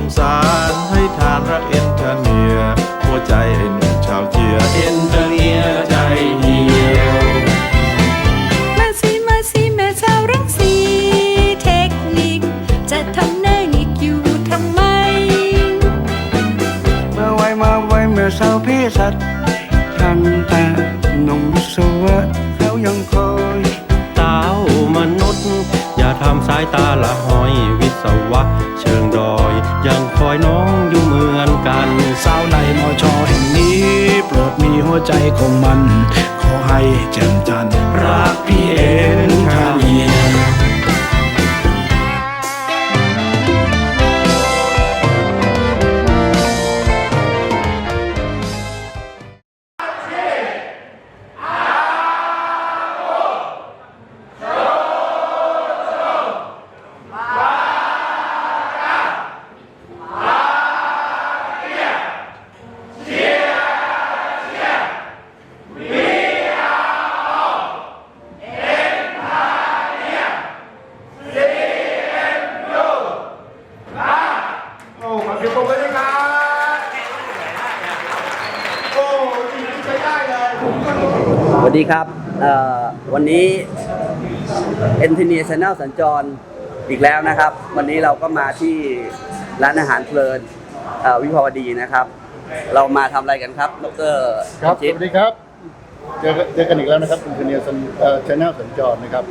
สงสาร ดีครับเอ่อวันนี้เอนทเนียช n แนลสัญจรอีกแล้วนะครับ วันนี้เราก็มาที่ร้านอาหารเพลินเอ่อวิภาวดีนะครับ เรามาทำอะไรกันครับดรครับสจิ๊บวัสดีครับเจอเจอกันอีกแล้วนะครับคุณเทเนียสันชแนลสัญจรนะครับ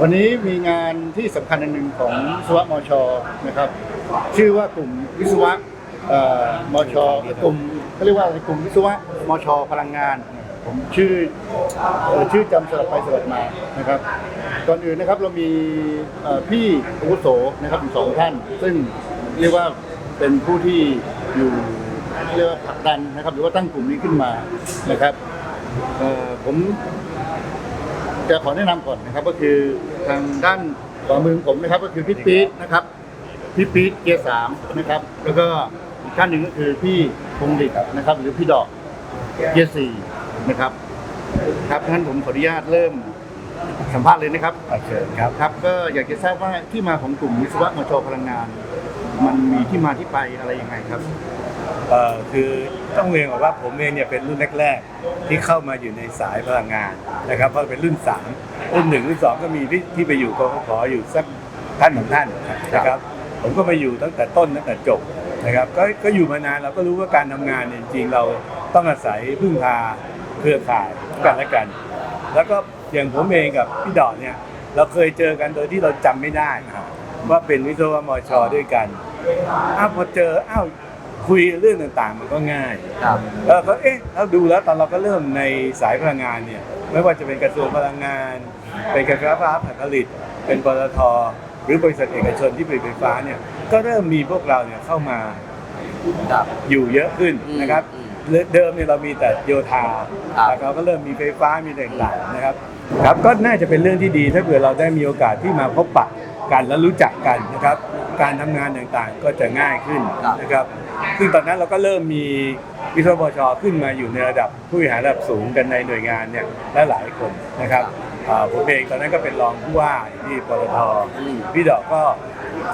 วันนี้มีงานที่สำคัญอันหนึ่งของวิศวะมชนะครับ ชื่อว่ากลุ่มวิศวะเอ่อมชกลุ่มเขาเรียกว่าอะไรกลุ่มวิศวะมชพลังงาน ผมชื่อชื่อจำสลับไปสลับมานะครับก่อนอื่นนะครับเรามีพี่อาวุโสนะครับสองท่าน ซึ่งเรียกว่าเป็นผู้ที่อยู่เรียกว่าผลักดันนะครับ หรือว่าตั้งกลุ่มนี้ขึ้นมานะครับผมจะขอแนะนำก่อนนะครับ ก็คือทางด้านขวามือของผมนะครับ ก็คือพี่ปี๊ดนะครับพี่ปี๊ดเกียร์สามนะครับ แล้วก็อีกท่านหนึ่งก็คือพี่พงศิษฐ์นะครับ หรือพี่ดอกเกียร์สี่ นะครับ ครับท่านผมขออนุญาตเริ่มสัมภาษณ์เลยนะครับเชิญครับครับ ก็อยากจะทราบว่าที่มาของกลุ่มวิศวะมชพลังงาน มันมีที่มาที่ไปอะไรยังไงครับเอ่อคือต้องเรียนก่อนว่าผมเองเนี่ยเป็นรุ่นแรกๆ ที่เข้ามาอยู่ในสายพลังงานนะครับเพราะเป็นรุ่น3รุ่นหนึ่งรุ่นสองก็มีที่ที่ไปอยู่กฟผอยู่สักท่านของท่านนะครับ ผมก็มาอยู่ตั้งแต่ต้นตั้งแต่จบนะครับก็ก็อยู่มานานเราก็รู้ว่าการทำงานเนี่ยจริงๆเราต้องอาศัยพึ่งพา เครือข่ายกันและกัน แล้วก็อย่างผมเองกับพี่ดอกเนี่ยเราเคยเจอกันโดยที่เราจำไม่ได้ว่าเป็นวิศวมชด้วยกันอ้าวพอเจออ้าวคุยเรื่องต่างๆ มันก็ง่ายครับแล้วก็เอ๊ะเราดูแล้วตอนเราก็เริ่มในสายพลังงานเนี่ยไม่ว่าจะเป็นกระทรวงพลังงาน เป็นการไฟฟ้าฝ่ายผลิต เป็นปตทหรือบริษัทเอกชนที่ผลิตไฟฟ้าเนี่ยก็เริ่มมีพวกเราเนี่ยเข้ามาครับอยู่เยอะขึ้นอืมนะครับอืม เดิมเนี่ยเรามีแต่โยธาครับแล้วเราก็เริ่มมีไฟฟ้ามีอะไรต่างๆนะครับครับก็น่าจะเป็นเรื่องที่ดีถ้าเกิดเราได้มีโอกาสที่มาพบปะกันและรู้จักกันนะครับ การทำงานต่างๆก็จะง่ายขึ้นนะครับ ซึ่งตอนนั้นเราก็เริ่มมีวิศวบชขึ้นมาอยู่ในระดับผู้บริหารระดับสูงกันในหน่วยงานเนี่ยและหลายคนนะครับอ่า ผมเองตอนนั้นก็เป็นรองผู้ว่าอยู่ที่ปตทอืมพี่ดอกก็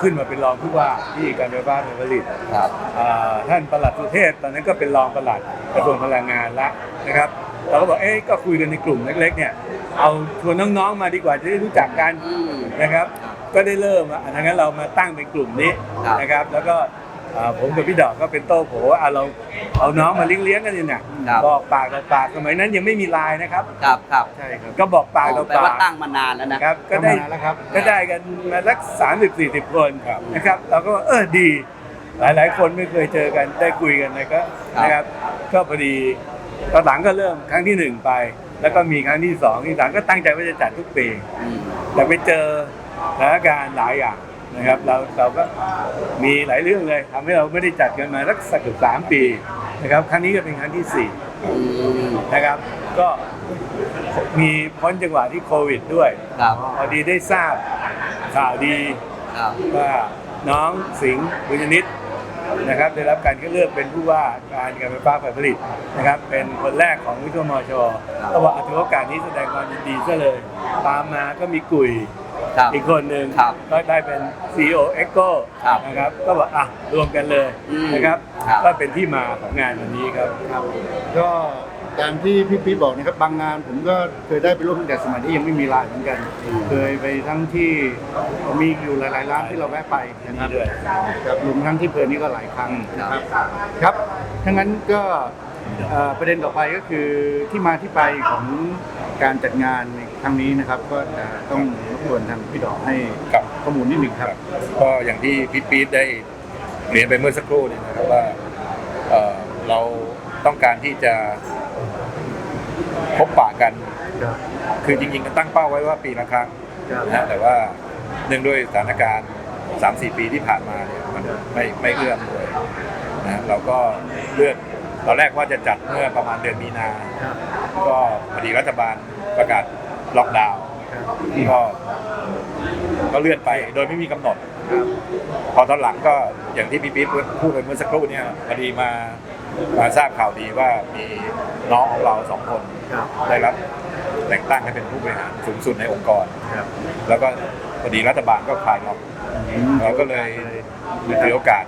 ขึ้นมาเป็นรองผู้ว่าที่การไฟฟ้าฝ่ายผลิตครับอ่าท่านประหลัดสุเทพตอนนั้นก็เป็นรองประหลัดกระทรวงพลังงานละนะครับเราก็บอกเอ๊ะก็คุยกันในกลุ่มเล็ก ๆ เนี่ยเอาชวนน้องๆมาดีกว่าจะได้รู้จักกันอืมนะครับ ก็ได้เริ่มอะทั้งนั้นเรามาตั้งเป็นกลุ่มนี้ครับนะครับ แล้วก็ อ่าผมกับพี่ดอกก็เป็นโต้โผว่าอะเราเอาน้องมาเลี้ยงๆกันนี่เนี่ยครับ บอกปากต่อปากสมัยนั้นยังไม่มีไลน์นะครับ ครับครับใช่ครับก็บอกปากต่อแปลปาว่ากตั้งมานานแล้วนะ ครับก็ได้ ทำงานแล้วครับ ก็ได้กันมาสักสามสิบสี่สิบคนนะครับ เราก็ว่าเออดีหลายๆคนไม่เคยเจอกันได้คุยกันเลยก็ครับ นะครับ ก็พอดีตอนหลังก็เริ่มครั้งที่หนึ่งไป แล้วก็มีครั้งที่สองที่สามก็ตั้งใจว่าจะจัดทุกปี อืม แต่ไปเจอสถานการณ์หลายอย่าง นะครับเราเราก็มีหลายเรื่องเลยทำให้เราไม่ได้จัดกันมาสักสักสามปีนะครับครั้งนี้ก็เป็นครั้งที่สี่อืมนะครับ ก็มีพ้นจังหวะที่โควิดด้วยครับพอดีได้ทราบข่าวดีครับว่าน้องสิงห์บุญยนิตนะครับ ได้รับการคัดเลือกเป็นผู้ว่าการการไฟฟ้าฝ่ายผลิตนะครับ เป็นคนแรกของวิทยมชก็ว่าถือโอกาสนี้แสดงความยินดีซะเลย ตามมาก็มีกุย ครับอีกคนหนึ่งครับก็ได้เป็น CEO Echo ครับนะครับก็บอกอะรวมกันเลยอืมนะครับครับ ก็เป็นที่มาของงานวันนี้ครับ ครับก็ตามที่พี่พีทบอกนะครับบางงานผมก็เคยได้ไปร่วมตั้งแต่สมัยที่ยังไม่มีไลน์เหมือนกัน เคยไปทั้งที่มีอยู่หลายๆร้านที่เราแวะไปนะครับด้วย ครับรวมทั้งที่เพลินนี่ก็หลายครั้งอืมนะครับครับทั้างนั้นก็ เอ่อประเด็นต่อไปก็คือที่มาที่ไปของการจัดงานในครั้งนี้นะครับ ก็จะต้องรบกวนทางพี่ดอกให้ครับ ข้อมูลนิดหนึ่งครับ ก็อย่างที่พี่ปี๊ดได้เรียนไปเมื่อสักครู่เนี่ยนะครับว่าเอ่อเราต้องการที่จะพบปะกัน ครับ คือจริงๆก็ตั้งเป้าไว้ว่าปีละครั้งครับนะฮะแต่ว่าเนื่องด้วยสถานการณ์ 3-4 ปีที่ผ่านมาเนี่ยมันไม่ไม่เอื้อมเลยนะฮะเราก็เลื่อน ตอนแรกว่าจะจัดเมื่อประมาณเดือนมีนา ครับ ก็พอดีรัฐบาลประกาศล็อกดาวน์ครับก็ก็เลื่อนไปโดยไม่มีกำหนด ครับพอตอนหลังก็อย่างที่พี่ปิ๊ดพูดไปเมื่อสักครู่เนี่ยพอดีมามาทราบข่าวดีว่ามีน้องของเราสองคน ครับได้รับแต่งตั้งให้เป็นผู้บริหารสูงสุดในองค์กร ครับแล้วก็พอดีรัฐบาลก็คลายล็อกเราก็เลย ถือโอกาส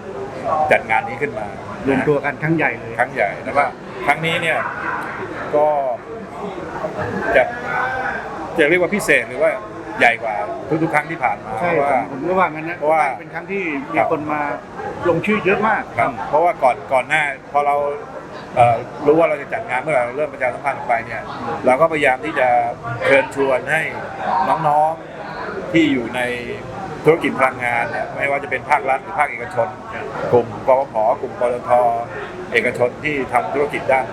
จัดงานนี้ขึ้นมารวมตัวกันครั้งใหญ่เลยครั้งใหญ่แล้วก็ครั้งนี้เนี่ยก็จะจะเรียกว่าพิเศษหรือว่าใหญ่กว่าทุกๆครั้งที่ผ่านมาใช่เพราะผว่า มผมก็ว่างั้นนะเพราะว่าเป็นครั้งที่มีครับ คนมาลงชื่อเยอะมาก ครับเพราะว่าก่อนก่อนหน้าพอเราเอ่อรู้ว่าเราจะจัดงานเมื่อไหร่เราเริ่มประชาสัมพันธ์ออกไปเนี่ยเราก็พยายามที่จะเชิญชวนให้น้องๆที่อยู่ใน ธุรกิจพลังงานเนี่ยไม่ว่าจะเป็นภาครัฐหรือภาคเอกชน กลุ่มกพพกลุ่มปตทเอกชนที่ทำธุรกิจด้าน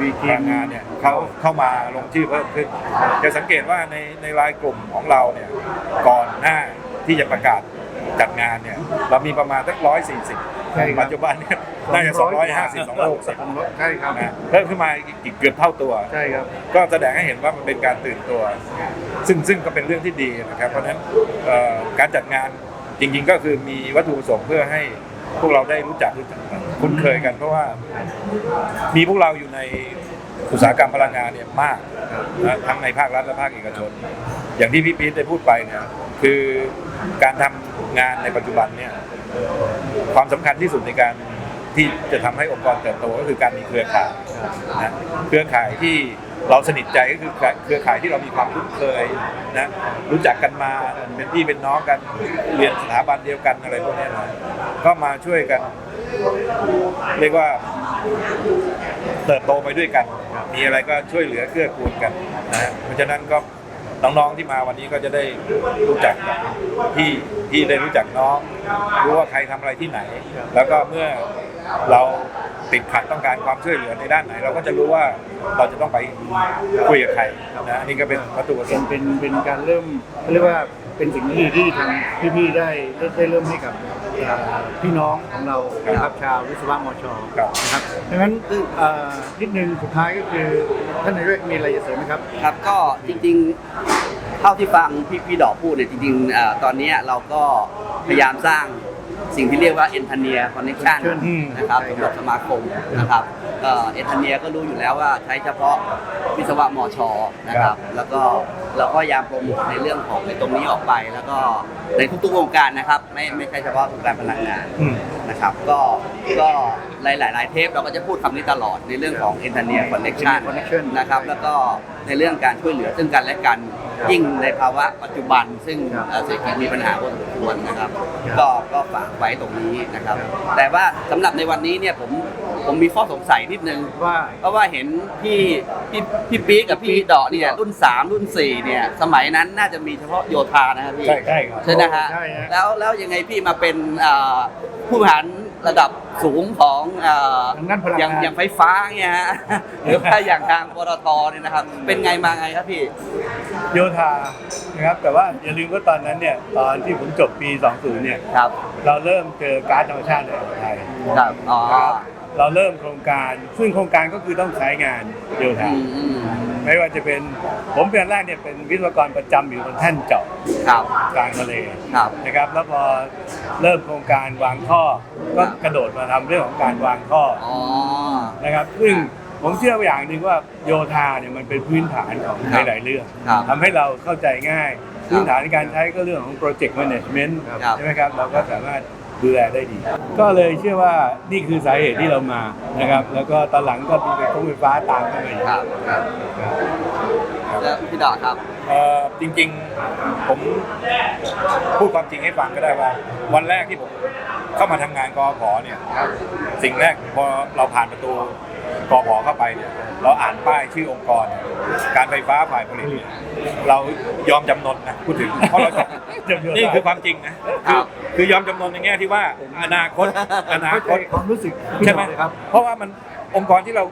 มีพทีลัมงงานเนี่ยเขาเข้ามาลงชื่อเพิ่มขึ้น จะสังเกตว่าในในรายกลุ่มของเราเนี่ยก่อนหน้าที่จะประกาศจัดงานเนี่ยเรามีประมาณสักร้อยสี่สิบ ใช่ครับปัจจุบันเนี่ยน่าจะสองร้อยห้าสิบสองร้อยหกสิบใช่ครับนะเพิ่มขึ้นมาอีกเกือบเท่าตัว ใช่ครับ ก็แสดงให้เห็นว่ามันเป็นการตื่นตัว ซึ่งซึ่งก็เป็นเรื่องที่ดีนะครับ เพราะฉะนั้นเอ่อการจัดงานจริง ๆ ก็คือมีวัตถุประสงค์เพื่อให้พวกเราได้รู้จักรู้จักกันคุ้นเคยกัน เพราะว่ามีพวกเราอยู่ในอุตสาหกรรมพลังงานเนี่ยมากนะทั้งในภาครัฐและภาคเอกชน อย่างที่พี่พีทได้พูดไปเนี่ยคือการทำงานในปัจจุบันเนี่ย ความสำคัญที่สุดในการที่จะทำให้องค์กรเติบโตก็คือการมีเครือข่ายนะเครือข่ายที่เราสนิทใจก็คือเครือข่ายที่เรามีความคุ้นเคยนะรู้จักกันมาเป็นพี่เป็นน้องกันเรียนสถาบันเดียวกันอะไรพวกนี้นะก็มาช่วยกัน เรียกว่าเติบโตไปด้วยกัน มีอะไรก็ช่วยเหลือเกื้อกูลกันนะเพราะฉะนั้นก็ น้องๆที่มาวันนี้ก็จะได้รู้จักกับพี่พี่ได้รู้จักน้อง รู้ว่าใครทำอะไรที่ไหน แล้วก็เมื่อเราติดขัดต้องการความช่วยเหลือในด้านไหน เราก็จะรู้ว่าเราจะต้องไปคุยกับใครนะอันนี่ก็เป็นวัตถุประสเป็นงค์เป็นเป็นการเริ่มเขาเรียกว่าเป็นสิ่งที่ดีที่ทางพี่ๆได้ได้ได้เริ่มให้กับเอ่อพี่น้องของเรานะครับชาววิศวะมชครับนะครับดังนั้นเอ่อนิดนึงสุดท้ายก็คือท่านนายกมีอะไรจะเสริมไหมครับครับก็จริงๆเท่าที่ฟังพี่พี่ดอกพูดเนี่ยจริงๆเอ่อตอนนี้เราก็พยายามสร้างสิ่งที่เรียกว่า Engineer Connection Connection นะครับใช่สำคหรัรับบสมาคมนะครับเอ็นทเนียก็รู้อยู่แล้วว่าใช้เฉพาะวิศวะมชนะครับ แล้วก็เราก็พยายามโปรโมทในเรื่องของในตรงนี้ออกไป แล้วก็ในทุกๆวงการนะครับ ไม่ไม่ใช่เฉพาะวงการพลังงานอืมนะครับ ก็ก็หลายหลายๆเทปเราก็จะพูดคำนี้ตลอดในเรื่องของ Engineer Connection Connection นะครับ แล้วก็ในเรื่องการช่วยเหลือซึ่งกันและกัน ยิ่งในภาวะปัจจุบัน ซึ่งครับเอ่อเศรษฐกิจมีปัญหาพอสมควรนะครับครับ ก็ก็ฝากไว้ตรงนี้นะครับ แต่ว่าสำหรับในวันนี้เนี่ยผมผมมีข้อสงสัยนิดนึงว่าเพราะว่าเห็นพี่พี่พี่ปี๊กกับพี่เดาะเนี่ยรุ่น 3 รุ่น 4 เนี่ย สมัยนั้นน่าจะมีเฉพาะโยธานะครับพี่ใช่ใช่ครับใช่นะฮะใช่ฮะแล้วแล้วยังไงพี่มาเป็นเอ่อผู้บริหาร ระดับสูงของเอ่อทางด้านพลังงานอย่างอย่างไฟฟ้าเนี่ยฮะหรือว่าอย่างทางปตทเนี่ยนะครับ เป็นไงมาไงครับพี่ โยธานะครับแต่ว่าอย่าลืมว่าตอนนั้นเนี่ยตอนที่ผมจบปี 20 เนี่ยครับเราเริ่มเจอการ์ดธรรมชาติในประเทศไทยครับอ๋อนะครับ เราเริ่มโครงการ ซึ่งโครงการก็คือต้องใช้งานโยธาอืมอืมไม่ว่าจะเป็นผมเป็นแรกเนี่ยเป็นวิศวกรประจำอยู่บนแท่นเจาะครับกลางทะเลครับนะครับ แล้วพอเริ่มโครงการวางท่อก็ครับกระโดดมาทำเรื่องของการวางท่ออ๋อนะครับ ซึ่งผมเชื่อว่าอย่างหนึ่งว่าโยธาเนี่ยมันเป็นพื้นฐานของครับหลายๆเรื่องครับทำให้เราเข้าใจง่าย พื้นฐานในการใช้ก็เรื่องของ project management ครับใช่ไหมครับเราก็สามารถ ดูแลได้ดี ก็เลยเชื่อว่านี่คือสาเหตุที่เรามานะครับ แล้วก็ตอนหลังก็มีไฟฟ้าไฟฟ้าตามเข้ามาอีกครับครับแล้วพี่ดอกครับเอ่อจริงๆผมพูดความจริงให้ฟังก็ได้ว่า วันแรกที่ผมเข้ามาทำงานกอพเนี่ย สิ่งแรกพอเราผ่านประตู กอพเข้าไปเนี่ยเราอ่านป้ายชื่อองค์กรเนี่ยการไฟฟ้าฝ่ายผลิตเนี่ยเรายอมจำนนนะพูดถึงเพราะเราจะจำนนนี่คือความจริงนะคือคือยอมจำนนในแง่ที่ว่าอนาคตอนาเข้าคใจตความรู้สึกใช่ไหมครับเพราะว่ามันองค์กรที่เรา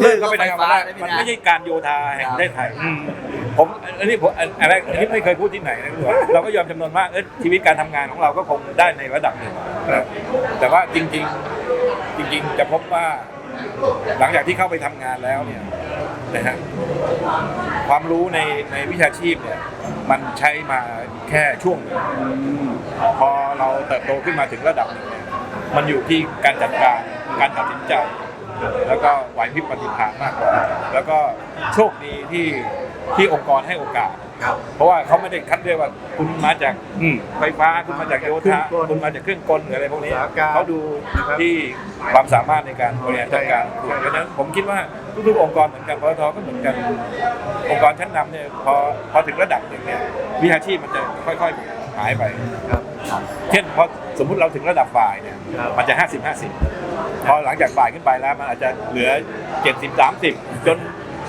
เลิกเข้าไปในไฟวันฟ้าแรกได้ไหมมันนะไม่ใช่การโยธาแห่งประเทศไทยอืมผมอันนี้ผมอันอะไรอันนี้ไม่เคยพูดที่ไหนนะคือว่าเราก็ยอมจำนวนว่าเออชีวิตการทำงานของเราก็คงได้ในระดับหนึ่งนะแต่ว่าจริง ๆ จริง ๆ จะพบว่า หลังจากที่เข้าไปทำงานแล้วเนี่ยนะฮะความรู้ในในวิชาชีพเนี่ยมันใช้มาแค่ช่วงพอเราเติบโตขึ้นมาถึงระดับนึงเนี่ยมันอยู่ที่การจัดการการตัดสินใจ แล้วก็ไหวพริบปฏิภาณมากกว่า แล้วก็โชคดีที่ ที่องค์กรให้โอกาสเพราะว่าเขาไม่ได้คัดเลือกว่าคุณมาจากอืมไฟฟ้าคุณมาจากโยธาเครื่องกลคุณมาจากเครื่องกลหรืออะไรพวกนี้อุตสาหกรรมเขาดูนะครับที่ความสามารถในการบริหารจัดการใช่เพราะฉะนั้นผมคิดว่าทุกๆองค์กรเหมือนกันปตทก็เหมือนกัน องค์กรชั้นนำเนี่ยพอพอถึงระดับหนึ่งเนี่ยวิชาชีพมันจะค่อยๆหายไป ครับ เช่นพอสมมุติเราถึงระดับฝ่ายเนี่ยครับ มันจะ 50 50 พอหลังจากฝ่ายขึ้นไปแล้วมันอาจจะเหลือ 70 30 จน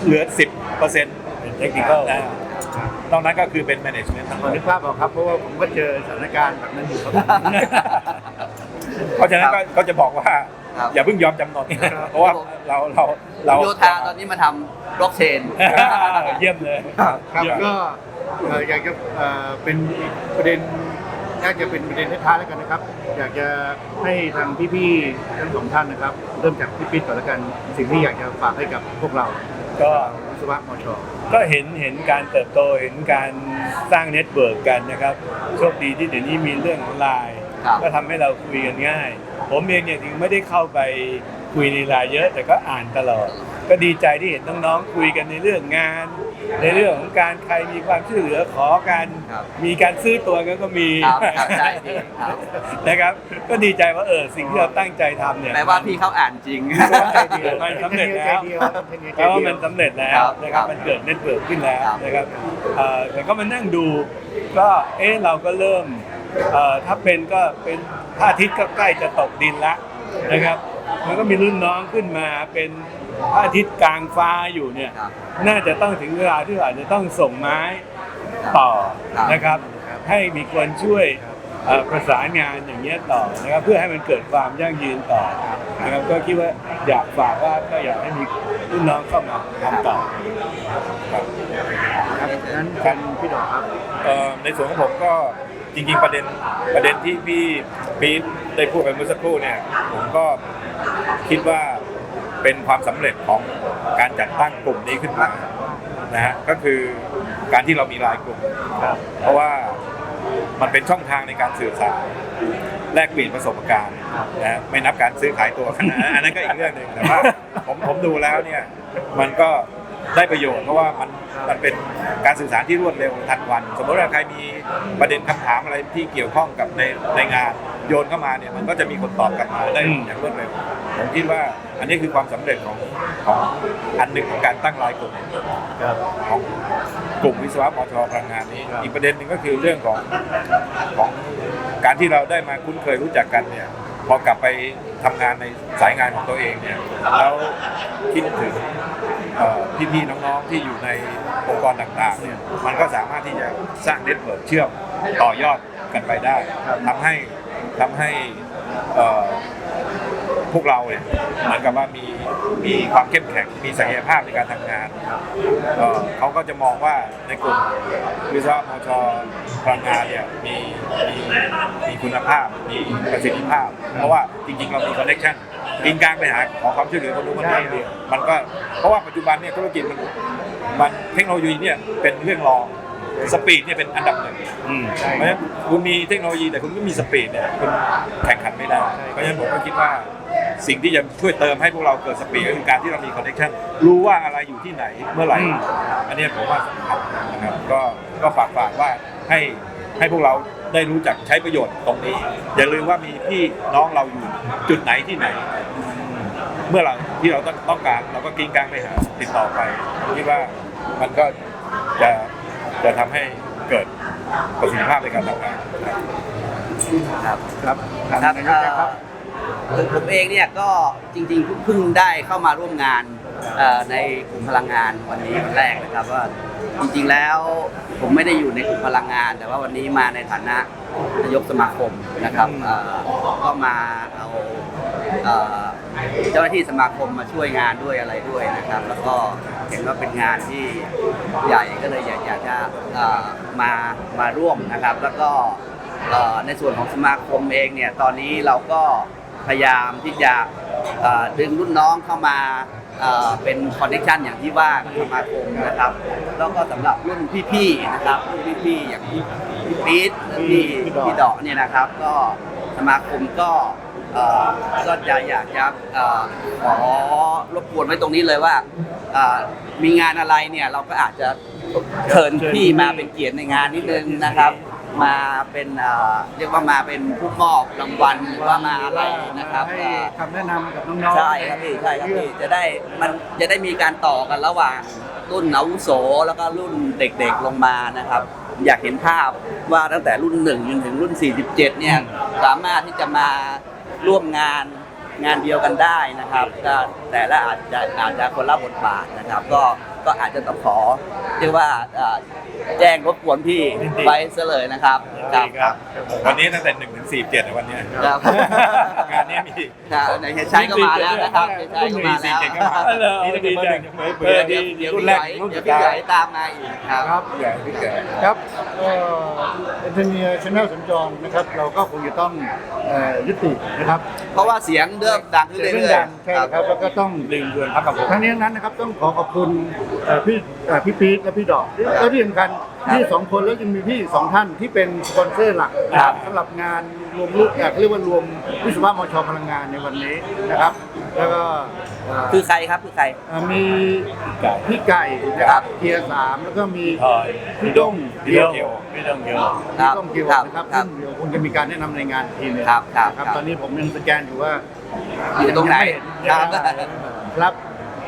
เหลือ 10เปอร์เซ็นต์ เทคนิคอลนอกนั้นก็คือเป็น management ทั้งหพมอดนึกภาพออกครับเพราะว่าผมก็เจอสถานการณ์แบบนั้นอยู่ครับเพราะฉะนั้นก็ก็จะบอกว่า ครับ อย่าเพิ่งยอมจำนนเพราะว่าเราเราเราโยธาตอนนี้มาทำบล็อกเชน เยี่ยมเลยครับก็เอ่ออยากจะเอ่อเป็นอีกประเด็นน่าจะเป็นประเด็นท้ายๆแล้วกันนะครับ อยากจะให้ทางพี่ๆทั้งสองท่านนะครับ เริ่มจากพี่ปิ๊ดก่อนแล้วกัน สิ่งที่อยากจะฝากให้กับพวกเรา ก็วิ ศวะมชก็เห็นเห็นการเติบโตเห็นการสร้างเน็ตเวิร์กกันนะครับโชคดีที่เดี๋ยวนี้มีเรื่องของไลน์ครับ ก็ทำให้เราคุยกันง่าย ผมเองเนี่ยถึงไม่ได้เข้าไปคุยในไลน์เยอะแต่ก็อ่านตลอด ก็ดีใจที่เห็นน้องๆคุยกันในเรื่องงาน ในเรื่องของการใครมีความช่วยเหลือขอกันครับ มีการซื้อตัวกันก็มีครับครับใช่พี่ครับนะครับ ก็ดีใจว่าเออสิ่งที่เราตั้งใจทำเนี่ยแปลว่าพี่เขาอ่านจริง มันสำเร็จแล้วใจเดียวแปลว่ามันสำเร็จแล้ควรับนะครับ ครับมันเกิดเน็ตเวิร์กขึ้นแล้วครับนะครับเอ่อแต่ก็มานั่งดูก็เอ๊ะเราก็เริ่มเอ่อถ้าเป็นก็เป็นพระอาทิตย์ก็ใกล้จะตกดินละนะครับ มันก็มีรุ่นน้องขึ้นมาเป็น พระอาทิตย์กลางฟ้าอยู่เนี่ยครับ น่าจะต้องถึงเวลาที่เราอาจจะต้องส่งไม้ต่อครับ นะครับ ให้มีคนช่วยเอ่อประสานงานอย่างเงี้ยต่อนะครับเพื่อให้มันเกิดความยั่งยืนต่อนะครับก็คิดว่าอยากฝากว่าก็อยากให้มีรุ่นน้องเข้ามาทำต่อ ครับนั้นกันพี่ดอกครับ เอ่อในส่วนของผมก็จริงๆประเด็นประเด็นที่พี่ปี๊ดได้พูดไปเมื่อสักครู่เนี่ยผมก็คิดว่า เป็นความสำเร็จของการจัดตั้งกลุ่มนี้ขึ้นมานะฮะก็คือการที่เรามีไลายกลุ่ม เพราะว่ามันเป็นช่องทางในการสื่อสารแลกเปลี่ยนประสบการณ์นะฮะไม่นับการซื้อขายตัวกันนะอันนั้นก็อีกเรื่องหนึ่งแต่ว่าผมผมดูแล้วเนี่ยมันก็ ได้ประโยชน์เพราะว่ามันมันเป็นการสื่อสารที่รวดเร็วทันวัน สมมติว่าใครมีประเด็นคำถามอะไรที่เกี่ยวข้องกับในในงานโยนเข้ามาเนี่ยมันก็จะมีคนตอบกลับมาได้อืมอย่างรวดเร็วผมคิดว่าอันนี้คือความสำเร็จของของอันหนึ่งของการตั้งรายกลุ่มของกลุ่มวิศวะมชพลังงานนี้ อีกประเด็นหนึ่งก็คือเรื่องของของการที่เราได้มาคุ้นเคยรู้จักกันเนี่ยพอกลับไปทำงานในสายงานของตัวเองเนี่ยแล้วคิดถึงเอ่อ พี่ๆน้องๆที่อยู่ในองค์กรต่างๆเนี่ยมันก็สามารถที่จะสร้างเน็ตเวิร์กเชื่อมต่อยอดกันไปได้ทำให้ทำให้พวกเราเนี่ยเหมือนกับว่ามีมีความเข้มแข็งมีศักยภาพในการทำงานเอ่อเขาก็จะมองว่าในกลุ่มวิศวะมชพลังงานเนี่ยมีมีมีคุณภาพมีประสิทธิภาพ เพราะว่าจริงๆเรามีคอนเนคชั่น กินกลางไปหาขอความช่วยเหลือคนนู้นคนนี้มันก็เพราะว่าปัจจุบันเนี่ยธุรกิจมันมันเทคโนโลยีเนี่ยเป็นเรื่องรองสปีดเนี่ยเป็นอันดับหนึ่งอืมเพราะฉะนั้นคุณมีเทคโนโลยีแต่คุณไม่มีสปีดเนี่ยคุณแข่งขันไม่ได้ เพราะฉะนั้นผมก็คิดว่าสิ่งที่จะช่วยเติมให้พวกเราเกิดสปีดก็คือการที่เรามีคอนเนคชั่นรู้ว่าอะไรอยู่ที่ไหนเมื่อไหร่อืมอันเนี้ยผมว่าสำคัญนะครับก็ก็ฝากฝากว่าให้ให้พวกเรา ได้รู้จักใช้ประโยชน์ตรงนี้ อย่าลืมว่ามีพี่น้องเราอยู่จุดไหนที่ไหน เมื่อเราที่เราต้องต้องการเราก็กิ้งกลางไปหาติดต่อไปคิดว่ามันก็จะจะทำให้เกิดประสิทธิภาพในการทำงานครับ ครับ ครับครับนายกครับ เอ่อผมเองเนี่ยก็จริงๆเพิ่งได้เข้ามาร่วมงานเอ่อ ในกลุ่มพลังงานวันนี้วันแรกนะครับว่าจริงๆแล้วผมไม่ได้อยู่ในกลุ่มพลังงาน แต่ว่าวันนี้มาในฐานะนายกสมาคมนะครับเอ่อก็มาเอาเอ่อเจ้าหน้าที่สมาคมมาช่วยงานด้วยอะไรด้วยนะครับ แล้วก็เห็นว่าเป็นงานที่ใหญ่ก็เลยอยากอยากจะเอ่อมามาร่วมนะครับ แล้วก็เอ่อในส่วนของสมาคมเองเนี่ยตอนนี้เราก็พยายามที่จะเอ่อดึงรุ่นน้องเข้ามา เอ่อเป็นคอนเนคชันอย่างที่ว่ากับสมาคมนะครับ แล้วก็สำหรับรุ่นพี่ๆนะครับรุ่นพี่ๆอย่างพี่ปี๊ดพี่พี่ดอกเนี่ยนะครับ ก็สมาคมก็เอ่อก็จะอยากจะเอ่อขอรบกวนไว้ตรงนี้เลยว่าเอ่อมีงานอะไรเนี่ยเราก็อาจจะเชิญพี่มาเป็นเกียรติในงานนิดนึงนะครับ มาเป็นเอ่อเรียกว่ามาเป็นผู้มอบรางวัลหรือว่ามาอะไรนะครับให้เอ่อคำแนะนำกับน้องๆใช่ครับพี่ใช่ครับพี่จะได้มันจะได้มีการต่อกันระหว่างรุ่นอาวุโสแล้วก็รุ่นเด็กๆลงมานะครับ อยากเห็นภาพว่าตั้งแต่รุ่นหนึ่งจนถึงรุ่น 47 เนี่ยสามารถที่จะมาร่วมงานงานเดียวกันได้นะครับก็แต่ละอาจจะอาจจะคนละบทบาทนะครับ ก็ ก็อาจจะต้องขอเรียกว่าเอ่อแจ้งรบกวนพี่ไว้ซะเลยนะครับครับครับวันนี้ตั้งแต่หนึ่งถึงสี่เจ็ดวันเนี้ยครับงานเนี้ยมีครับในเฮยชัยก็มาแล้วนะครับเฮยชัยก็มาแล้วเจ็ดก็มานี่ตั้งแต่เบอร์หนึ่งเบอเดี๋ยวร์เดี๋ดียวเดี๋ยวรุ่นพี่แรใหกญ่รุ่นเดี๋สุยวดพี่ท้าใหญ่ยตามมาอีกครับครับพี่ใหญ่พี่ใหญ่ครับเอ็นเทเนียชแนลสัญจรนะครับ เราก็คงจะต้องเอ่อยุตินะครับ เพราะว่าเสียงเริ่มดังขึ้นเสียงเรื่อยดังๆใช่ครับแล้วก็ต้องลืมเดือนพักกับผมทั้งนี้ทั้งนั้นนะครับต้องขอขอบคุณเอ่อพี่เอ่อพี่ปี๊ดและพี่ดอกและที่สำคัญพี่สองคนแล้วยังมีพี่สองท่านที่เป็นสปอนเซอร์หลักนะครับสำหรับงานรวมลูกอยากเรียกว่ารวมวิศวะมชพลังงานในวันนี้นะครับ แล้วก็เอ่อ คือใครครับคือใคร เอ่อมีพี่ไก่นะครับเทียร์สามแล้วก็มีทอยพี่ด้งพี่ต้องเกี่ยวพี่ต้องเกี่ยวครัพี่บด้งเกียวครับนะครับครับซึ่งเดี๋ยวคงจะมีการแนะนำในงานอีกทีหนึงครับครับนะครับครับ ตอนนี้ผมยังสแกนอยู่ว่าอยู่ตรงไหนคครัรับ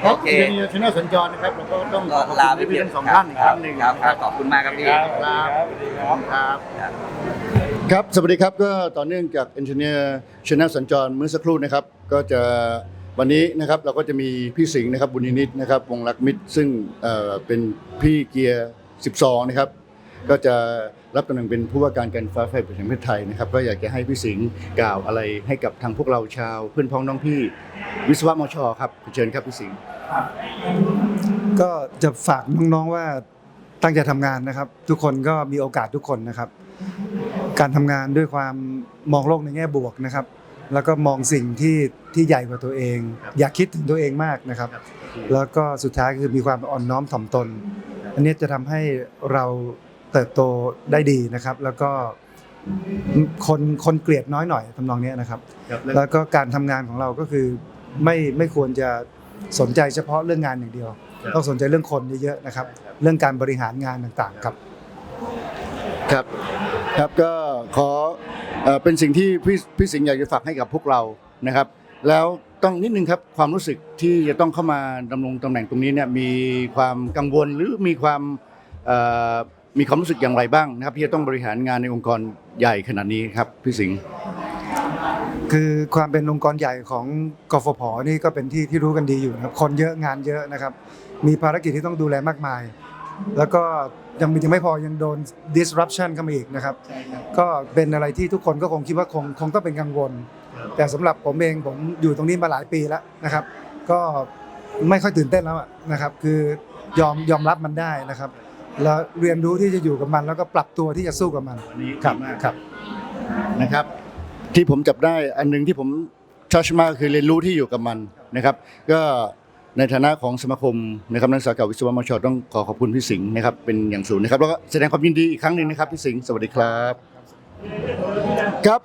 บครับคโอรับเคเดียวชแนลสัญจรนะครับเราก็ต้องขก็อบคุณลาไปพี่เพียงทั้งสองท่านอีกครั้งหนึ่งครับครับขอบคุณมากครับพี่ ครับครับ ครับ ครับ สวัสดีครับ ก็ต่อเนื่องจาก Engineer Channel สัญจรเมื่อสักครู่นะครับ ก็จะวันนี้นะครับเราก็จะมีพี่สิงห์นะครับบุญนิตนะครับ วงรักมิตรซึ่งเอ่อเป็นพี่เกียร์ 12 นะครับ ก็จะ รับตำแหน่งเป็นผู้ว่าการการฟ้าไฟแห่งประเทศไทยนะครับก็อยากจะให้พี่สิงห์กล่าวอะไรให้กับทางพวกเราชาวเพื่อนพ้องน้องพี่ วิศวะมชครับเชิญครับพี่สิงห์ก็จะฝากน้องๆว่าตั้งใจทำงานนะครับ ทุกคนก็มีโอกาสทุกคนนะครับ การทำงานด้วยความมองโลกในแง่บวกนะครับ แล้วก็มองสิ่งที่ที่ใหญ่กว่าตัวเอง อย่าคิดถึงตัวเองมากนะครับ แล้วก็สุดท้ายคือมีความอ่อนน้อมถ่อมตน อันนี้จะทำให้เรา เติบโตได้ดีนะครับ แล้วก็คนคนเกลียดน้อยหน่อยทำนองเนี้ยนะครับ แล้วก็การทำงานของเราก็คือไม่ไม่ควรจะสนใจเฉพาะเรื่องงานอย่างเดียว ต้องสนใจเรื่องคนเยอะๆนะครับ เรื่องการบริหารงานต่างๆครับครับครับก็ขอเอ่อเป็นสิ่งที่พี่พี่สิงห์อยากจะฝากให้กับพวกเรานะครับ แล้วต้องนิดนึงครับความรู้สึกที่จะต้องเข้ามาดำรงตำแหน่งตรงนี้เนี่ยมีความกังวลหรือมีความเอ่อ มีความรู้สึกอย่างไรบ้างนะครับที่จะต้องบริหารงานในองค์กรใหญ่ขนาดนี้ครับพี่สิงห์คือความเป็นองค์กรใหญ่ของกฟผนี่ก็เป็นที่ที่รู้กันดีอยู่นะครับ คนเยอะงานเยอะนะครับ มีภารกิจที่ต้องดูแลมากมาย แล้วก็ยังมียังไม่พอยังโดน disruption เข้ามาอีกนะครับ ก็เป็นอะไรที่ทุกคนก็คงคิดว่าคงคงต้องเป็นกังวล แต่สำหรับผมเองผมอยู่ตรงนี้มาหลายปีแล้วนะครับ ก็ไม่ค่อยตื่นเต้นแล้วนะครับ คือยอมยอมรับมันได้นะครับ แล้วเรียนรู้ที่จะอยู่กับมัน แล้วก็ปรับตัวที่จะสู้กับมันครับครับ นะครับ ที่ผมจับได้อันหนึงที่ผมชอบมากคือเรียนรู้ที่อยู่กับมันนะครับ ก็ในฐานะของสมาคมนะครับนักศึกษาเก่าวิศวะมชต้องขอขอบคุณพี่สิงห์นะครับเป็นอย่างสูงนะครับแล้วก็แสดงความยินดีอีกครั้งหนึ่งนะครับพี่สิงห์สวัสดีครับ ครับ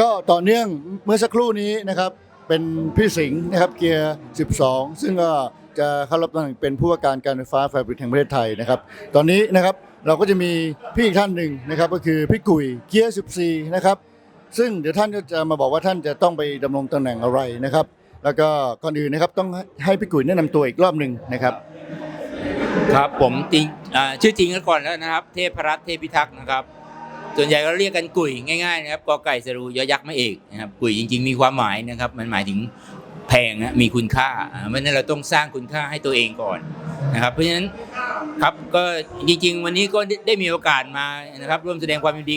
ก็ต่อเนื่องเมื่อสักครู่นี้นะครับ เป็นพี่สิงห์นะครับเกียร์ 12 ซึ่งก็จะเข้ารับตำแหน่งเป็นผู้ว่าการการไฟฟ้าฝ่ายผลิตแห่งประเทศไทยนะครับ ตอนนี้นะครับเราก็จะมีพี่อีกท่านหนึ่งนะครับ ก็คือพี่กุยเกียร์ 14 นะครับ ซึ่งเดี๋ยวท่านก็จะมาบอกว่าท่านจะต้องไปดำรงตำแหน่งอะไรนะครับ แล้วก็ก่อนอื่นนะครับต้องให้พี่กุยแนะนำตัวอีกรอบหนึ่งนะครับ ครับผมจริงอ่าชื่อจริงกันก่อนแล้วนะครับ เทพรัตน์เทพิทักษ์นะครับ ส่วนใหญ่ก็เรียกกันกุยง่ายๆนะครับกอไก่สรูยอยักษ์ไม่เอกนะครับกุยจริง ๆ มีความหมายนะครับ มันหมายถึงแพงนะมีคุณค่าอ่าเพราะฉะนั้นเราต้องสร้างคุณค่าให้ตัวเองก่อนนะครับ เพราะฉะนั้นครับก็จริง ๆ วันนี้ก็ได้ได้มีโอกาสมานะครับ ร่วมแสดงความยินดี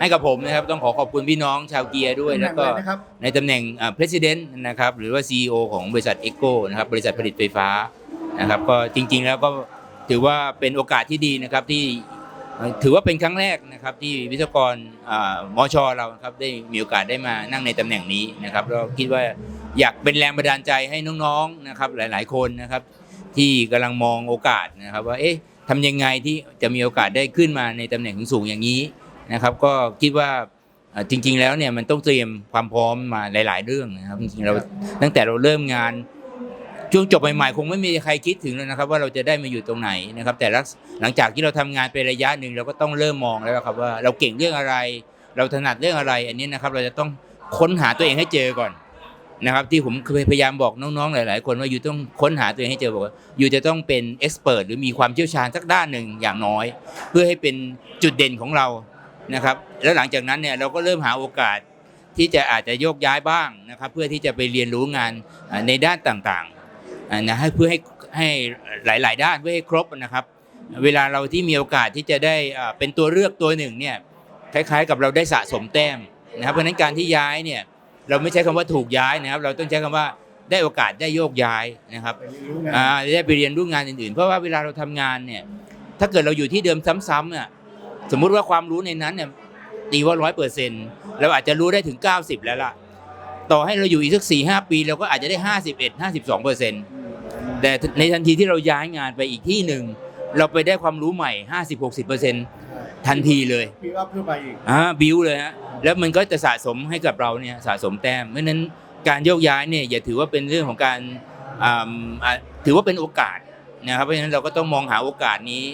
ให้กับผมนะครับ ต้องขอขอบคุณพี่น้องชาวเกียร์ด้วย แล้วก็ตำแหน่งอะไรนะครับในตำแหน่งอ่า president นะครับ หรือว่า CEO ของบริษัท Echo นะครับบริษัทผลิตไฟฟ้านะครับ ก็จริง ๆ แล้วก็ถือว่าเป็นโอกาสที่ดีนะครับที่เอ่อ ถือว่าเป็นครั้งแรกนะครับที่วิศวกรอ่ามชเราครับได้มีโอกาสได้มานั่งในตำแหน่งนี้นะครับเราคิดว่าอยากเป็นแรงบันดาลใจให้น้องๆนะครับหลาย ๆ คนนะครับ ที่กำลังมองโอกาสนะครับ ว่าเอ๊ะทำยังไงที่จะมีโอกาสได้ขึ้นมาในตำแหน่งสูงๆอย่างนี้นะครับ ก็คิดว่าจริง ๆ แล้วเนี่ยมันต้องเตรียมความพร้อมมาหลาย ๆ เรื่องนะครับจริงๆเราตั้งแต่เราเริ่มงาน ช่วงจบใหม่ๆ คงไม่มีใครคิดถึงเลยนะครับ ว่าเราจะได้มาอยู่ตรงไหนนะครับ แต่หลังจากที่เราทำงานไประยะหนึ่งเราก็ต้องเริ่มมองแล้วครับว่าเราเก่งเรื่องอะไร เราถนัดเรื่องอะไร อันนี้นะครับ เราจะต้องค้นหาตัวเองให้เจอก่อนนะครับ ที่ผมเคยพยายามบอกน้องๆหลาย ๆ คนว่าอยู่ต้องค้นหาตัวเองให้เจอบอกว่าอยู่จะต้องเป็นเอ็กซ์เพรสหรือมีความเชี่ยวชาญสักด้านหนึ่งอย่างน้อย เพื่อให้เป็นจุดเด่นของเรานะครับ แล้วหลังจากนั้นเนี่ยเราก็เริ่มหาโอกาสที่จะอาจจะโยกย้ายบ้างนะครับ เพื่อที่จะไปเรียนรู้งานในด้านต่างๆ นะให้เพื่อให้ให้หลาย ๆ ด้านเพื่อให้ครบนะครับ เวลาเราที่มีโอกาสที่จะได้อ่าเป็นตัวเลือกตัวหนึ่งเนี่ยคล้าย ๆ กับเราได้สะสมแต้มนะครับเพราะฉะนั้นการที่ย้ายเนี่ยเราไม่ใช้คำว่าถูกย้ายนะครับ เราต้องใช้คำว่าได้โอกาสได้โยกย้ายนะครับอ่าได้ไปเรียนรู้งานอื่นๆ เพราะว่าเวลาเราทำงานเนี่ยถ้าเกิดเราอยู่ที่เดิมซ้ำๆอะสมมุติว่าความรู้ในนั้นเนี่ยตีว่าร้อยเปอร์เซ็นต์เราอาจจะรู้ได้ถึง 90 แล้วล่ะ ต่อให้เราอยู่อีกสักสี่ห้าปีเราก็อาจจะได้51 52เปอร์เซ็นต์แต่ในทันทีที่เราย้ายงานไปอีกที่หนึ่งเราไปได้ความรู้ใหม่50 60เปอร์เซ็นต์ทันทีเลยพี่อัพขึ้นไปอีกอ่าบิวเลยฮะแล้วมันก็จะสะสมให้กับเราเนี่ยสะสมแต้มเพราะฉะนั้นการโยกย้ายเนี่ยอย่าถือว่าเป็นเรื่องของการอ่าอ่าถือว่าเป็นโอกาสนะครับเพราะฉะนั้นเราก็ต้องมองหาโอกาสนี้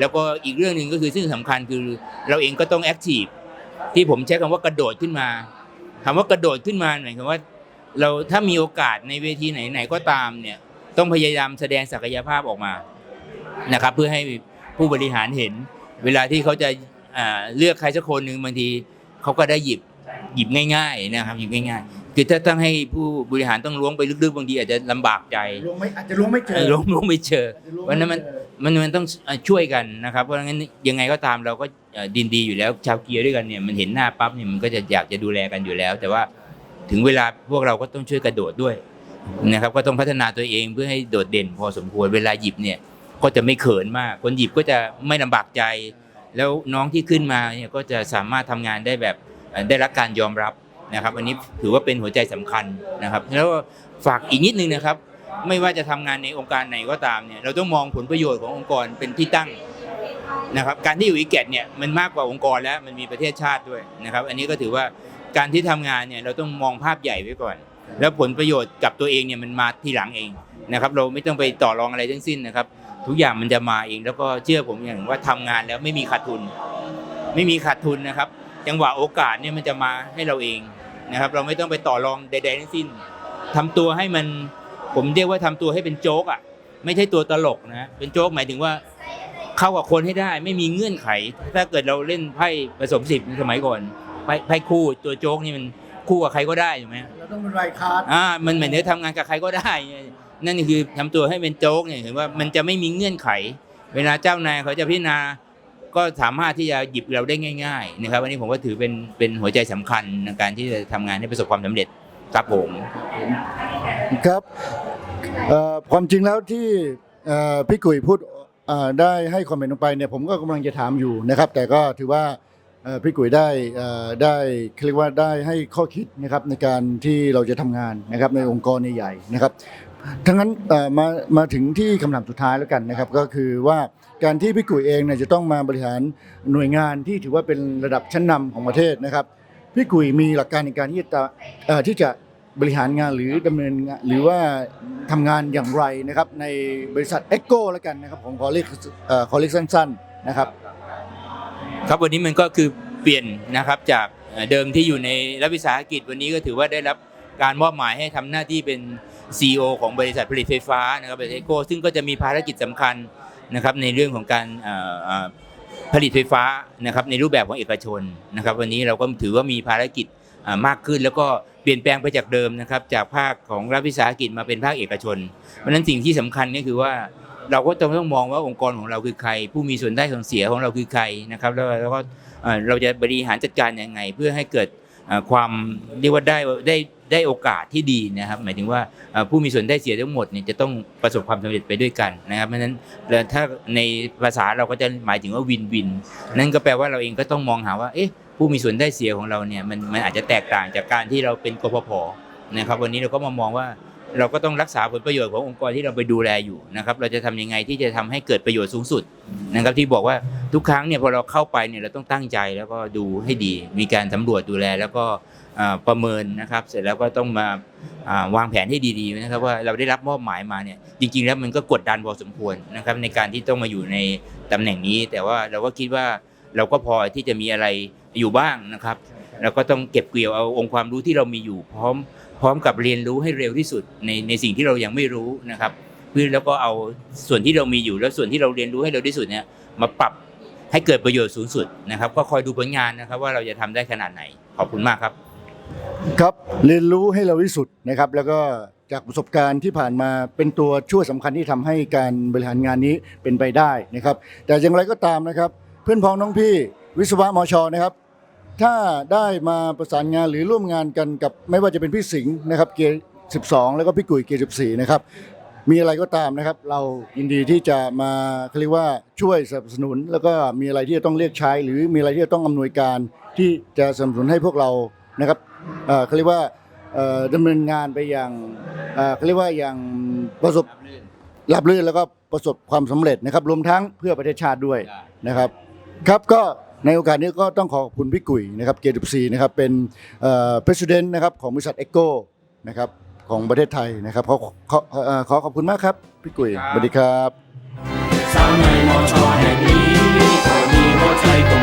แล้วก็อีกเรื่องหนึ่งก็คือซึ่งสำคัญคือเราเองก็ต้องแอคทีฟที่ผมใช้คำว่ากระโดดขึ้นมา คำว่ากระโดดขึ้นมาหมายความว่า เราถ้ามีโอกาสในเวทีไหนๆก็ตามเนี่ยต้องพยายามแสดงศักยภาพออกมานะครับ เพื่อให้ผู้บริหารเห็น เวลาที่เขาจะอ่าเลือกใครสักคนหนึ่งบางทีเขาก็ได้หยิบหยิบง่าย ๆ นะครับหยิบง่ายๆคือถ้าต้องให้ผู้บริหารต้องล้วงไปลึกๆบางทีอาจจะลำบากใจล้วงไม่อาจจะล้วงไม่เจอเออล้วงล้วงไม่เจออาจจะล้วงเพราะฉะนั้นมันไเจอมันมันต้องเอ่อช่วยกันนะครับ เพราะงั้นยังไงก็ตามเราก็เอ่อ ดินดีอยู่แล้วชาวเกียร์ด้วยกันเนี่ยมันเห็นหน้าปั๊บเนี่ยมันก็จะอยากจะดูแลกันอยู่แล้ว แต่ว่าถึงเวลาพวกเราก็ต้องช่วยกระโดดด้วยนะครับก็ต้องพัฒนาตัวเองเพื่อให้โดดเด่นพอสมควรเวลาหยิบเนี่ยก็จะไม่เขินมาก คนหยิบก็จะไม่ลำบากใจ แล้วน้องที่ขึ้นมาเนี่ยก็จะสามารถทำงานได้แบบได้รับการยอมรับนะครับอันนี้ถือว่าเป็นหัวใจสำคัญนะครับ แล้วฝากอีกนิดนึงนะครับ ไม่ว่าจะทำงานในองค์การไหนก็ตามเนี่ยเราต้องมองผลประโยชน์ขององค์กรเป็นที่ตั้ง นะครับการที่อยู่อีแกตเนี่ยมันมากกว่าองค์กรแล้วมันมีประเทศชาติด้วยนะครับอันนี้ก็ถือว่าการที่ทำงานเนี่ยเราต้องมองภาพใหญ่ไว้ก่อน แล้วผลประโยชน์กับตัวเองเนี่ยมันมาทีหลังเองนะครับเราไม่ต้องไปต่อรองอะไรทั้งสิ้นนะครับ ทุกอย่างมันจะมาเอง แล้วก็เชื่อผมอย่างว่าทำงานแล้วไม่มีขาดทุน ไม่มีขาดทุนนะครับจังหวะโอกาสเนี่ยมันจะมาให้เราเองนะครับ เราไม่ต้องไปต่อรองใดๆทั้งสิ้นทำตัวให้มันผมเรียกว่าทำตัวให้เป็นโจ๊กอะไม่ใช่ตัวตลกนะเป็นโจ๊กหมายถึงว่า เข้ากับคนให้ได้ไม่มีเงื่อนไข ถ้าเกิดเราเล่นไพ่ผสมสิบในสมัยก่อนไพ่ไพ่คู่ตัวโจ๊กนี่มันคู่กับใครก็ได้ถูกไหมเราต้องเป็นไวคาร์ดอ่ามันเหมือนจะทำงานกับใครก็ได้ นั่นคือทำตัวให้เป็นโจ๊กเนี่ยเห็นว่ามันจะไม่มีเงื่อนไข เวลาเจ้านายเขาจะพิจารณาก็สามารถที่จะหยิบเราได้ง่ายๆนะครับอันนี้ผมก็ถือเป็นเป็นหัวใจสำคัญในการที่จะทำงานให้ประสบความสำเร็จครับผมครับเอ่อความจริงแล้วที่เอ่อพี่กุยพูดเอ่อ ได้ให้ความเห็นลงไปเนี่ยผมก็กำลังจะถามอยู่นะครับ แต่ก็ถือว่าพี่กุ้ยได้ได้เรียกว่าได้ให้ข้อคิดนะครับในการที่เราจะทำงานนะครับในองค์กรใหญ่ๆนะครับทั้งนั้นมามาถึงที่คำถามสุดท้ายแล้วกันนะครับ ก็คือว่าการที่พี่กุ้ยเองเนี่ยจะต้องมาบริหารหน่วยงานที่ถือว่าเป็นระดับชั้นนำของประเทศนะครับพี่กุ้ยมีหลักการในการที่จะที่จะ บริหารงานหรือดำเนินงานหรือว่าทำงานอย่างไรนะครับ ในบริษัทเอ็กโกแล้วกันนะครับผมขอเรียกเอ่อขอเรียกสั้นๆนะครับ ครับวันนี้มันก็คือเปลี่ยนนะครับจากเอ่อเดิมที่อยู่ในรัฐวิสาหกิจวันนี้ก็ถือว่าได้รับการมอบหมายให้ทำหน้าที่เป็น CEO ของบริษัทผลิตไฟฟ้านะครับบริษัทเอโกซึ่งก็จะมีภารกิจสำคัญนะครับในเรื่องของการเอ่อเอ่อผลิตไฟฟ้านะครับในรูปแบบของเอกชนนะครับ วันนี้เราก็ถือว่ามีภารกิจอ่า มากขึ้นแล้วก็เปลี่ยนแปลงไปจากเดิมนะครับ จากภาคของรัฐวิสาหกิจมาเป็นภาคเอกชน เพราะฉะนั้นสิ่งที่สำคัญก็คือว่าเราก็ต้องต้องมองว่าองค์กรของเราคือใคร ผู้มีส่วนได้ส่วนเสียของเราคือใครนะครับ แล้วแล้วก็เอ่อเราจะบริหารจัดการยังไง เพื่อให้เกิดเอ่อความเรียกว่าได้ได้ได้โอกาสที่ดีนะครับ หมายถึงว่าเอ่อผู้มีส่วนได้เสียทั้งหมดเนี่ยจะต้องประสบความสำเร็จไปด้วยกันนะครับ เพราะฉะนั้นแล้วถ้าในภาษาเราก็จะหมายถึงว่าวินวิน นั่นก็แปลว่าเราเองก็ต้องมองหาว่าเอ๊ะผู้มีส่วนได้เสียของเราเนี่ยมันมันอาจจะแตกต่างจากการที่เราเป็นกพพนะครับ วันนี้เราก็มามองว่าเราก็ต้องรักษาผลประโยชน์ขององค์กรที่เราไปดูแลอยู่นะครับ เราจะทำยังไงที่จะทำให้เกิดประโยชน์สูงสุดนะครับที่บอกว่าทุกครั้งเนี่ยพอเราเข้าไปเนี่ยเราต้องตั้งใจแล้วก็ดูให้ดี มีการสำรวจดูแลแล้วก็ประเมินนะครับ เสร็จแล้วก็ต้องมาอ่าวางแผนให้ดีๆนะครับว่าเราได้รับมอบหมายมาเนี่ยจริง ๆ แล้วมันก็กดดันพอสมควรนะครับในการที่ต้องมาอยู่ในตำแหน่งนี้ แต่ว่าเราก็คิดว่าเราก็พอที่จะมีอะไร อยู่บ้างนะครับ แล้วก็ต้องเก็บเกี่ยวเอาองค์ความรู้ที่เรามีอยู่พร้อม พร้อมกับเรียนรู้ให้เร็วที่สุดในในสิ่งที่เรายังไม่รู้นะครับเพื่อแล้วก็เอาส่วนที่เรามีอยู่แล้วส่วนที่เราเรียนรู้ให้เร็วที่สุดเนี่ยมาปรับให้เกิดประโยชน์สูงสุดนะครับ ก็คอยดูผลงานนะครับ ว่าเราจะทำได้ขนาดไหนขอบคุณมากครับ ครับเรียนรู้ให้เร็วที่สุดนะครับ แล้วก็จากประสบการณ์ที่ผ่านมาเป็นตัวช่วยสำคัญที่ทำให้การบริหารงานนี้เป็นไปได้นะครับ แต่อย่างไรก็ตามนะครับ เพื่อนพ้องน้องพี่วิศวะมชนะครับ ถ้าได้มาประสานงานหรือร่วมงานกันกับไม่ว่าจะเป็นพี่สิงห์นะครับเกียร์12 แล้วก็พี่กุยเกียร์14นะครับมีอะไรก็ตามนะครับ เรายินดีที่จะมาเขาเรียกว่าช่วยสนับสนุน แล้วก็มีอะไรที่จะต้องเรียกใช้ หรือมีอะไรที่จะต้องอำนวยการที่จะสนับสนุนให้พวกเรานะครับเขาเรียกว่าเอ่อดำเนินงานไปอย่างเขาเรียกว่าอย่างประสบรับรื่นแล้วก็ประสบความสำเร็จนะครับ รวมทั้งเพื่อประเทศชาติด้วยนะครับ ครับก็ ในโอกาสนี้ก็ต้องขอขอบคุณพี่กุ๋ยนะครับเกียรติศรีนะครับเป็นเอ่อ president นะครับของบริษัทเอโก้นะครับของประเทศไทยนะครับขอขอขอขอบคุณมากครับพี่กุ๋ยสวัสดีครับ สาวในมชแห่งนี้มีหัวใจตรง